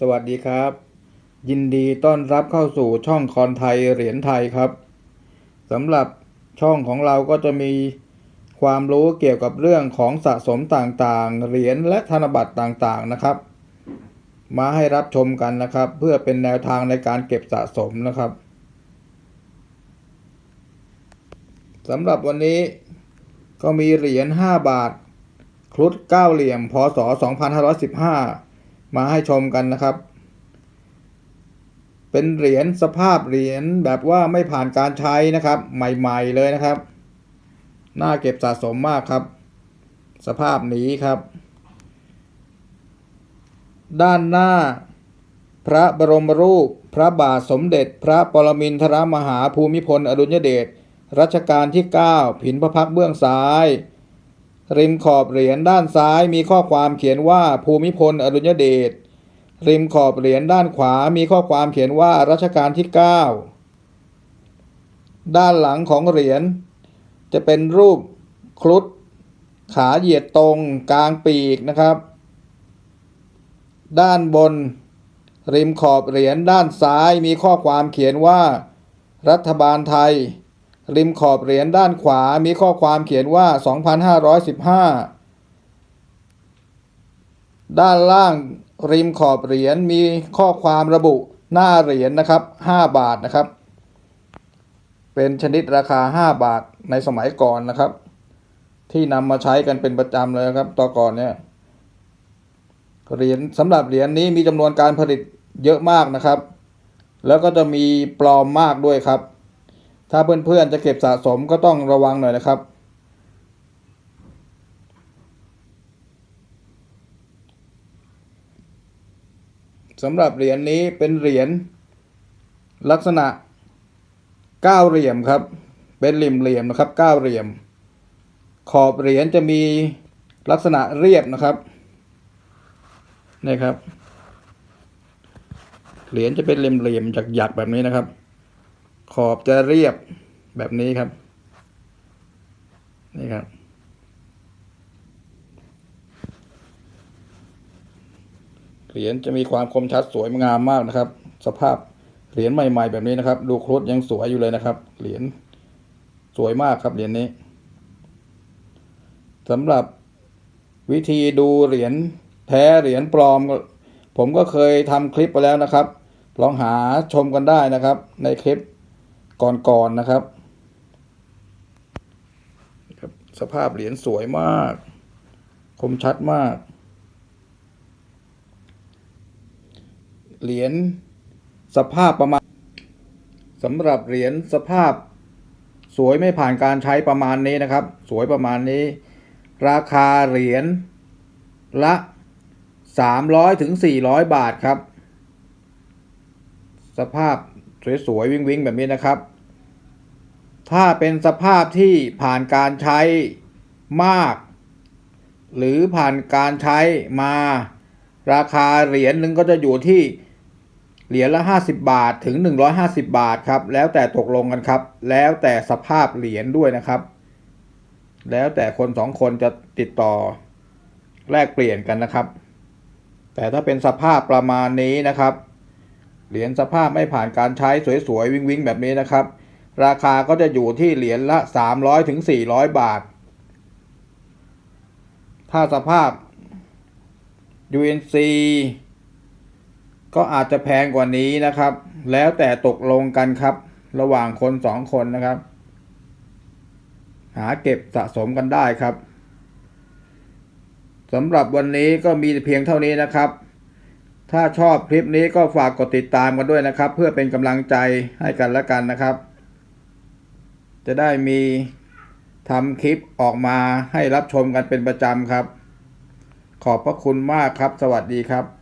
สวัสดีครับ ยินดีต้อนรับเข้าสู่ช่องคอนไทยเหรียญไทยครับสำหรับช่องของเราก็จะมีความรู้เกี่ยวกับเรื่องของสะสมต่างๆ เหรียญและธนบัตรต่างๆนะครับ มาให้รับชมกันนะครับ เพื่อเป็นแนวทางในการเก็บสะสมนะครับสำหรับวันนี้ก็มีเหรียญ5บาทครุฑเก้าเหลี่ยมพศ2515 มาให้ชมกันนะครับ เป็นเหรียญสภาพเหรียญแบบว่าไม่ผ่านการใช้นะครับ ใหม่ๆเลยนะครับ น่าเก็บสะสมมากครับ สภาพนี้ครับ ด้านหน้าพระบรมรูป พระบาทสมเด็จ พระปรมินทรมหาภูมิพลอดุลยเดชรัชกาลที่ 9 ผินพระพักเบื้องซ้าย ริมขอบเหรียญด้านซ้ายมีข้อความเขียนว่าภูมิพลอดุลยเดช ริมขอบเหรียญด้านขวามีข้อความเขียนว่ารัชกาลที่ 9 ด้านหลังของเหรียญจะเป็นรูปครุฑขาเหยียดตรงกลางปีกนะครับ ด้านบน ริมขอบเหรียญด้านซ้ายมีข้อความเขียนว่า รัฐบาลไทย ริมขอบเหรียญด้านขวามีข้อความเขียนว่า 2515 ด้านล่างริมขอบเหรียญมีข้อความระบุหน้าเหรียญนะครับ 5 บาทนะครับ เป็นชนิดราคา 5 บาทในสมัยก่อนนะครับ ที่นำมาใช้กันเป็นประจำเลยครับต่อก่อนเนี่ยเหรียญสำหรับเหรียญนี้มีจำนวนการผลิตเยอะมากนะครับ แล้วก็จะมีปลอมมากด้วยครับ ถ้าเพื่อนๆจะเก็บสะสมก็ต้องระวังหน่อยนะครับ สำหรับเหรียญนี้เป็นเหรียญลักษณะเก้าเหลี่ยมครับ เป็นเหลี่ยมเหลี่ยมนะครับเก้าเหลี่ยม ขอบเหรียญจะมีลักษณะเรียบนะครับนี่ครับ เหรียญจะเป็นเหลี่ยมๆจากหยักๆแบบนี้นะครับ ขอบจะเรียบแบบนี้ครับ นี่ครับ เหรียญจะมีความคมชัดสวยงามมากนะครับ สภาพเหรียญใหม่ ๆ แบบนี้นะครับ ดูครุฑยังสวยอยู่เลยนะครับ เหรียญสวยมากครับเหรียญนี้สำหรับวิธีดูเหรียญแท้เหรียญปลอม ผมก็เคยทำคลิปไปแล้วนะครับ ลองหาชมกันได้นะครับ ในคลิป ก่อนๆนะครับครับ สภาพเหรียญสวยมาก คมชัดมาก เหรียญสภาพประมาณสำหรับเหรียญสภาพสวยไม่ผ่านการใช้ประมาณนี้นะครับ สวยประมาณนี้ ราคาเหรียญละ 300ถึง400 บาทครับ สภาพ สวยๆวิ่งๆแบบนี้นะครับ ถ้าเป็นสภาพที่ผ่านการใช้มาก หรือผ่านการใช้มา ราคาเหรียญหนึ่งก็จะอยู่ที่เหรียญละ 50 บาทถึง 150 บาทครับ แล้วแต่ตกลงกันครับ แล้วแต่สภาพเหรียญด้วยนะครับ แล้วแต่คนสองคนจะติดต่อแลกเปลี่ยนกันนะครับ แต่ถ้าเป็นสภาพประมาณนี้นะครับ เหรียญสภาพไม่ผ่านการใช้สวยๆ วิ่งๆ แบบนี้นะครับ ราคาก็จะอยู่ที่เหรียญละ 300ถึง400 บาท ถ้าสภาพ UNC ก็อาจจะแพงกว่านี้นะครับ แล้วแต่ตกลงกันครับ ระหว่างคนสองคนนะครับ หาเก็บสะสมกันได้ครับสำหรับวันนี้ก็มีเพียงเท่านี้นะครับ ถ้าชอบคลิปนี้ก็ฝากกดติดตามกันด้วยนะครับ เพื่อเป็นกำลังใจให้กันและกันนะครับ จะได้มีทำคลิปออกมาให้รับชมกันเป็นประจำครับ ขอบพระคุณมากครับ สวัสดีครับ